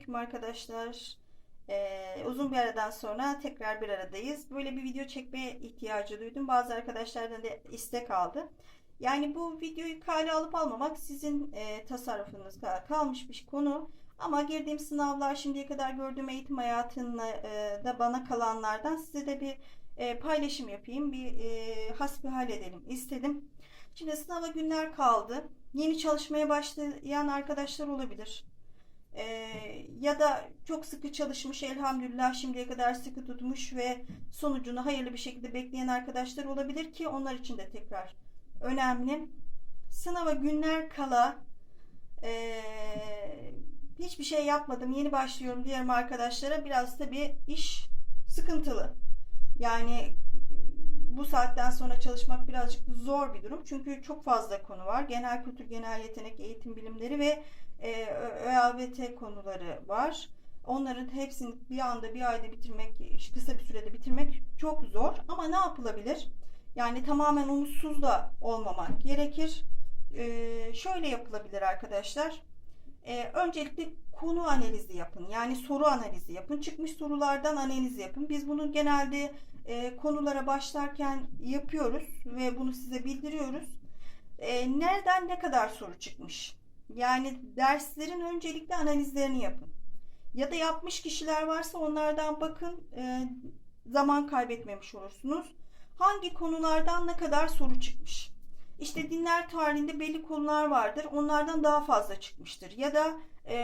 Selamünaleyküm arkadaşlar. Ee, uzun bir aradan sonra tekrar bir aradayız. Böyle bir video çekmeye ihtiyacı duydum. Bazı arkadaşlardan da istek aldı. Yani bu videoyu kale alıp almamak sizin e, tasarrufunuzda kalmış bir konu. Ama girdiğim sınavlar şimdiye kadar gördüğüm eğitim hayatında e, da bana kalanlardan size de bir e, paylaşım yapayım. Bir e, hasbihal edelim istedim. Şimdi sınava günler kaldı. Yeni çalışmaya başlayan arkadaşlar olabilir. Ee, ya da çok sıkı çalışmış elhamdülillah şimdiye kadar sıkı tutmuş ve sonucunu hayırlı bir şekilde bekleyen arkadaşlar olabilir ki onlar için de tekrar önemli. Sınava günler kala ee, hiçbir şey yapmadım yeni başlıyorum diğer arkadaşlara biraz tabii iş sıkıntılı. Yani bu saatten sonra çalışmak birazcık zor bir durum. Çünkü çok fazla konu var. Genel kültür, genel yetenek, eğitim bilimleri ve e, ÖABT konuları var. Onların hepsini bir anda bir ayda bitirmek, kısa bir sürede bitirmek çok zor. Ama ne yapılabilir? Yani tamamen umutsuz da olmamak gerekir. E, şöyle yapılabilir arkadaşlar. E, öncelikle konu analizi yapın. Yani soru analizi yapın. Çıkmış sorulardan analiz yapın. Biz bunu genelde e, konulara başlarken yapıyoruz ve bunu size bildiriyoruz. E, nereden ne kadar soru çıkmış? Yani derslerin öncelikle analizlerini yapın. Ya da yapmış kişiler varsa onlardan bakın. E, zaman kaybetmemiş olursunuz. Hangi konulardan ne kadar soru çıkmış? İşte dinler tarihinde belli konular vardır. Onlardan daha fazla çıkmıştır. Ya da e,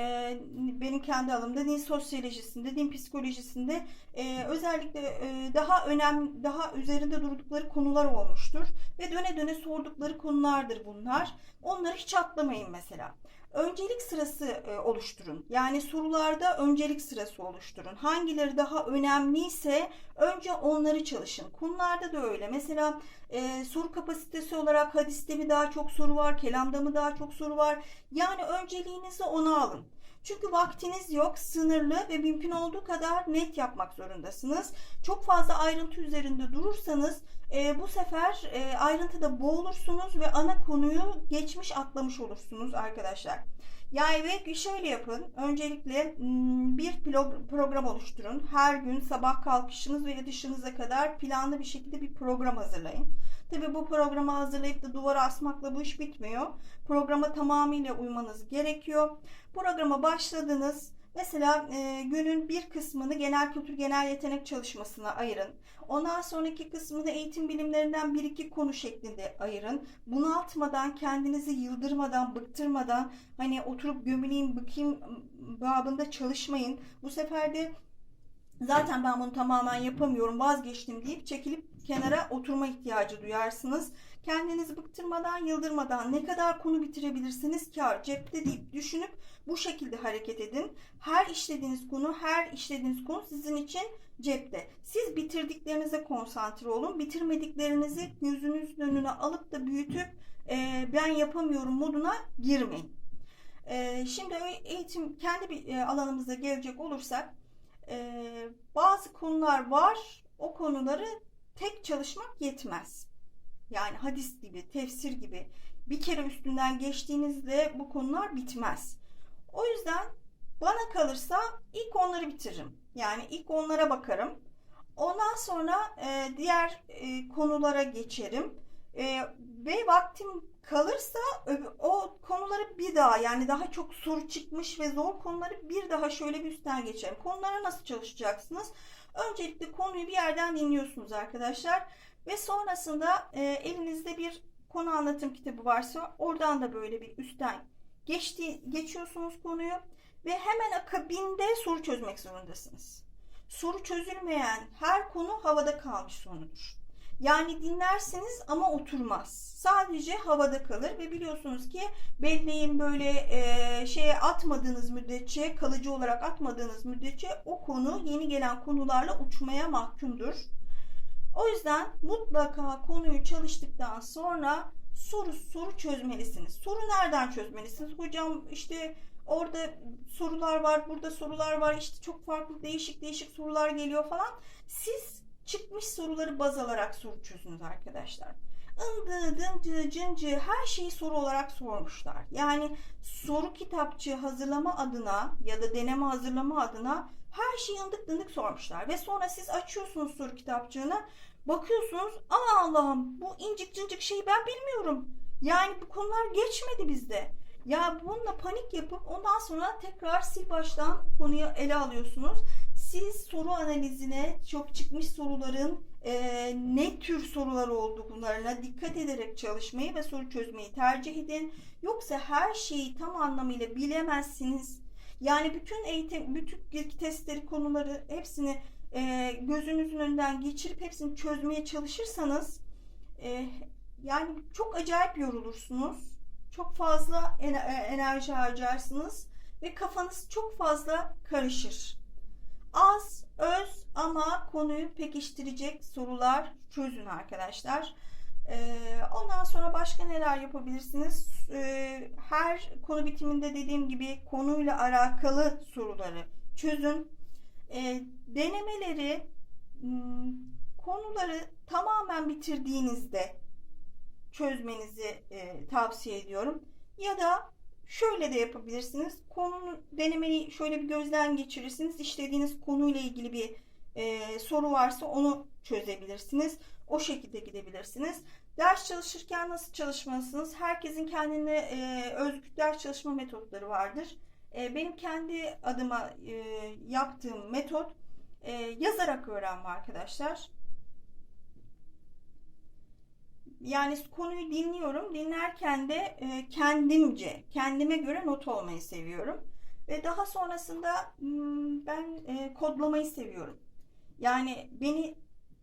benim kendi alanımda din sosyolojisinde, din psikolojisinde e, özellikle e, daha önemli, daha üzerinde durdukları konular olmuştur. Ve döne döne sordukları konulardır bunlar. Onları hiç atlamayın mesela. Öncelik sırası e, oluşturun. Yani sorularda öncelik sırası oluşturun. Hangileri daha önemliyse önce onları çalışın. Konularda da öyle. Mesela e, soru kapasitesi olarak hadiste mi daha çok soru var, kelamda mı daha çok soru var? Yani önceliğinizi ona alın. Çünkü vaktiniz yok, sınırlı ve mümkün olduğu kadar net yapmak zorundasınız. Çok fazla ayrıntı üzerinde durursanız e, bu sefer e, ayrıntıda boğulursunuz ve ana konuyu geçmiş atlamış olursunuz arkadaşlar. Yani ve şöyle yapın. Öncelikle bir program oluşturun. Her gün sabah kalkışınız ve yatışınıza kadar planlı bir şekilde bir program hazırlayın. Tabi bu programı hazırlayıp da duvara asmakla bu iş bitmiyor. Programa tamamıyla uymanız gerekiyor. Programa başladınız. Mesela e, günün bir kısmını genel kültür genel yetenek çalışmasına ayırın. Ondan sonraki kısmını eğitim bilimlerinden bir iki konu şeklinde ayırın. Bunaltmadan, kendinizi yıldırmadan, bıktırmadan hani oturup gömüleyim, bıkayım babında çalışmayın. Bu sefer de zaten ben bunu tamamen yapamıyorum vazgeçtim deyip çekilip kenara oturma ihtiyacı duyarsınız. Kendinizi bıktırmadan, yıldırmadan ne kadar konu bitirebilirsiniz kar cepte deyip düşünüp bu şekilde hareket edin. Her işlediğiniz konu, her işlediğiniz konu sizin için cepte. Siz bitirdiklerinize konsantre olun. Bitirmediklerinizi gözünüzün önüne alıp da büyütüp e, ben yapamıyorum moduna girmeyin. E, şimdi eğitim kendi bir alanımıza gelecek olursak e, bazı konular var. O konuları tek çalışmak yetmez. Yani hadis gibi, tefsir gibi bir kere üstünden geçtiğinizde bu konular bitmez. O yüzden bana kalırsa ilk onları bitiririm. Yani ilk onlara bakarım. Ondan sonra e, diğer e, konulara geçerim. E, ve vaktim kalırsa o konuları bir daha yani daha çok soru çıkmış ve zor konuları bir daha şöyle bir üstten geçerim. Konulara nasıl çalışacaksınız? Öncelikle konuyu bir yerden dinliyorsunuz arkadaşlar. Ve sonrasında e, elinizde bir konu anlatım kitabı varsa oradan da böyle bir üstten geçti, geçiyorsunuz konuyu ve hemen akabinde soru çözmek zorundasınız. Soru çözülmeyen her konu havada kalmış sonudur. Yani dinlersiniz ama oturmaz. Sadece havada kalır ve biliyorsunuz ki belleğin böyle e, şeye atmadığınız müddetçe, kalıcı olarak atmadığınız müddetçe o konu yeni gelen konularla uçmaya mahkumdur. O yüzden mutlaka konuyu çalıştıktan sonra soru soru çözmelisiniz. Soru nereden çözmelisiniz? Hocam işte orada sorular var, burada sorular var. İşte çok farklı değişik değişik sorular geliyor falan. Siz çıkmış soruları baz alarak soru çözünüz arkadaşlar. ındı, dıncı, cıncı her şeyi soru olarak sormuşlar. Yani soru kitapçı hazırlama adına ya da deneme hazırlama adına her şeyi ındık dındık sormuşlar. Ve sonra siz açıyorsunuz soru kitapçığını bakıyorsunuz aa Allah'ım bu incik cincik şeyi ben bilmiyorum. Yani bu konular geçmedi bizde. Ya bununla panik yapıp ondan sonra tekrar sil baştan konuyu ele alıyorsunuz. Siz soru analizine çok çıkmış soruların e, ne tür sorular olduklarına dikkat ederek çalışmayı ve soru çözmeyi tercih edin. Yoksa her şeyi tam anlamıyla bilemezsiniz. Yani bütün eğitim, bütün testleri, konuları hepsini e, gözünüzün önünden geçirip hepsini çözmeye çalışırsanız e, yani çok acayip yorulursunuz. Çok fazla enerji harcarsınız ve kafanız çok fazla karışır. Az, öz ama konuyu pekiştirecek sorular çözün arkadaşlar. Ondan sonra başka neler yapabilirsiniz? Her konu bitiminde dediğim gibi konuyla alakalı soruları çözün. Denemeleri konuları tamamen bitirdiğinizde çözmenizi tavsiye ediyorum. Ya da şöyle de yapabilirsiniz. Konunun denemeyi şöyle bir gözden geçirirsiniz. İşlediğiniz konuyla ilgili bir e, soru varsa onu çözebilirsiniz. O şekilde gidebilirsiniz. Ders çalışırken nasıl çalışmalısınız? Herkesin kendine e, özgü ders çalışma metotları vardır. E, benim kendi adıma e, yaptığım metot e, yazarak öğrenme arkadaşlar. Yani konuyu dinliyorum. Dinlerken de e, kendimce, kendime göre not olmayı seviyorum. Ve daha sonrasında hmm, ben e, kodlamayı seviyorum. Yani beni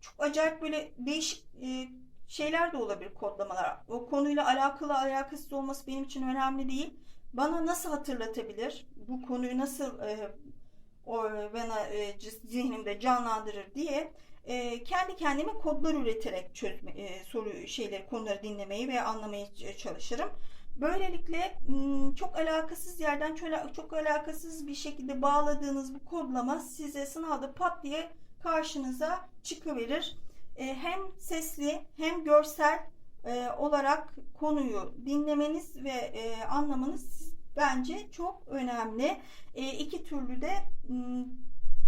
çok acayip böyle değişik e, şeyler de olabilir kodlamalar. O konuyla alakalı alakasız olması benim için önemli değil. Bana nasıl hatırlatabilir? Bu konuyu nasıl o bana e, zihnimde canlandırır diye e, kendi kendime kodlar üreterek çözme, e, soru şeyleri konuları dinlemeyi ve anlamaya çalışırım. Böylelikle çok alakasız yerden çok, alakasız bir şekilde bağladığınız bu kodlama size sınavda pat diye karşınıza çıkıverir. E, hem sesli hem görsel e, olarak konuyu dinlemeniz ve e, anlamanız bence çok önemli. E, iki türlü de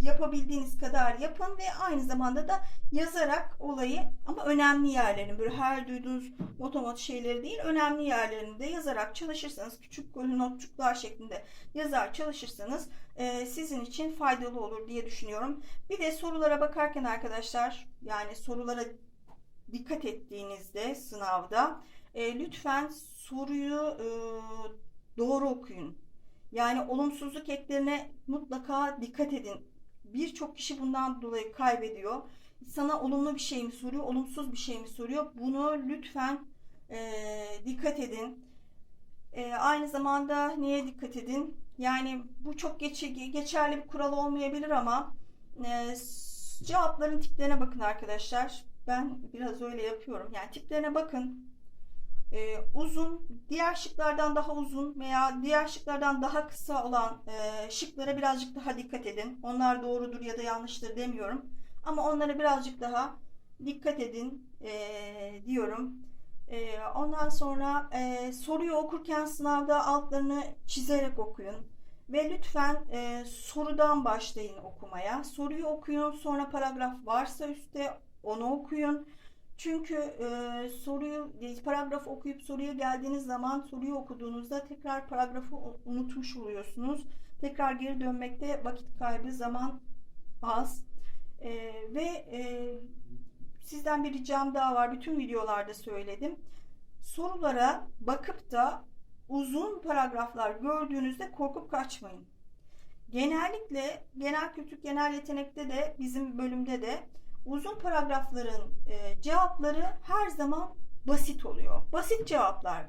yapabildiğiniz kadar yapın ve aynı zamanda da yazarak olayı ama önemli yerlerini böyle her duyduğunuz otomat şeyleri değil önemli yerlerini de yazarak çalışırsanız küçük notçuklar şeklinde yazar çalışırsanız e, sizin için faydalı olur diye düşünüyorum. Bir de sorulara bakarken arkadaşlar yani sorulara dikkat ettiğinizde sınavda e, lütfen soruyu e, doğru okuyun. Yani olumsuzluk eklerine mutlaka dikkat edin birçok kişi bundan dolayı kaybediyor. Sana olumlu bir şey mi soruyor, olumsuz bir şey mi soruyor? Bunu lütfen e, dikkat edin. E, aynı zamanda neye dikkat edin? Yani bu çok geç, geçerli bir kural olmayabilir ama e, cevapların tiplerine bakın arkadaşlar. Ben biraz öyle yapıyorum. Yani tiplerine bakın e, uzun, diğer şıklardan daha uzun veya diğer şıklardan daha kısa olan e, şıklara birazcık daha dikkat edin. Onlar doğrudur ya da yanlıştır demiyorum. Ama onlara birazcık daha dikkat edin e, diyorum. E, ondan sonra e, soruyu okurken sınavda altlarını çizerek okuyun. Ve lütfen e, sorudan başlayın okumaya. Soruyu okuyun sonra paragraf varsa üstte onu okuyun. Çünkü e, soruyu, paragraf okuyup soruya geldiğiniz zaman soruyu okuduğunuzda tekrar paragrafı unutmuş oluyorsunuz. Tekrar geri dönmekte vakit kaybı zaman az. E, ve e, sizden bir ricam daha var. Bütün videolarda söyledim. Sorulara bakıp da uzun paragraflar gördüğünüzde korkup kaçmayın. Genellikle genel kültür genel yetenekte de bizim bölümde de uzun paragrafların e, cevapları her zaman basit oluyor. Basit cevaplar.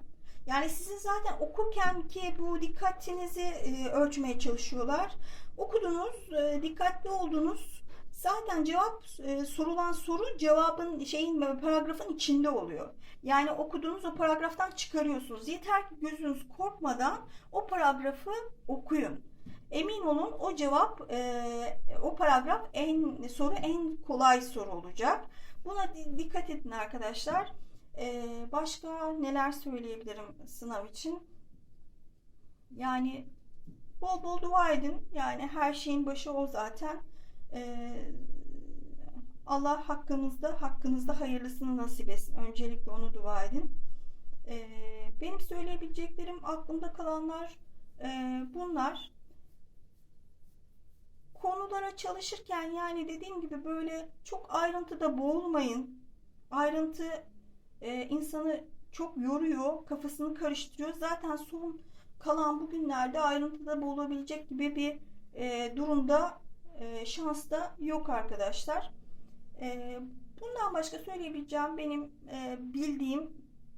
Yani sizin zaten okurken ki bu dikkatinizi e, ölçmeye çalışıyorlar. Okudunuz, e, dikkatli oldunuz. Zaten cevap e, sorulan soru cevabın şeyin paragrafın içinde oluyor. Yani okuduğunuz o paragraftan çıkarıyorsunuz. Yeter ki gözünüz korkmadan o paragrafı okuyun. Emin olun o cevap, e, o paragraf en soru en kolay soru olacak. Buna dikkat edin arkadaşlar. Ee, başka neler söyleyebilirim sınav için? Yani bol bol dua edin. Yani her şeyin başı o zaten. Ee, Allah hakkınızda hakkınızda hayırlısını nasip etsin. Öncelikle onu dua edin. Ee, benim söyleyebileceklerim aklımda kalanlar e, bunlar. Konulara çalışırken yani dediğim gibi böyle çok ayrıntıda boğulmayın. Ayrıntı e, insanı çok yoruyor, kafasını karıştırıyor. Zaten son kalan bugünlerde ayrıntıda boğulabilecek gibi bir e, durumda e, şans da yok arkadaşlar. E, bundan başka söyleyebileceğim benim e, bildiğim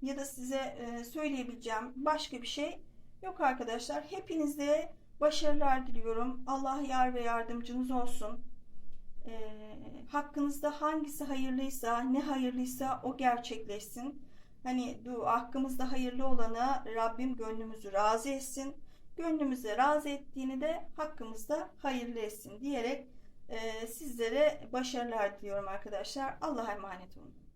ya da size e, söyleyebileceğim başka bir şey yok arkadaşlar. Hepinize başarılar diliyorum. Allah yar ve yardımcınız olsun. E, hakkınızda hangisi hayırlıysa, ne hayırlıysa o gerçekleşsin. Hani du hakkımızda hayırlı olana Rabbim gönlümüzü razı etsin. Gönlümüzü razı ettiğini de hakkımızda hayırlı etsin diyerek e, sizlere başarılar diliyorum arkadaşlar. Allah'a emanet olun.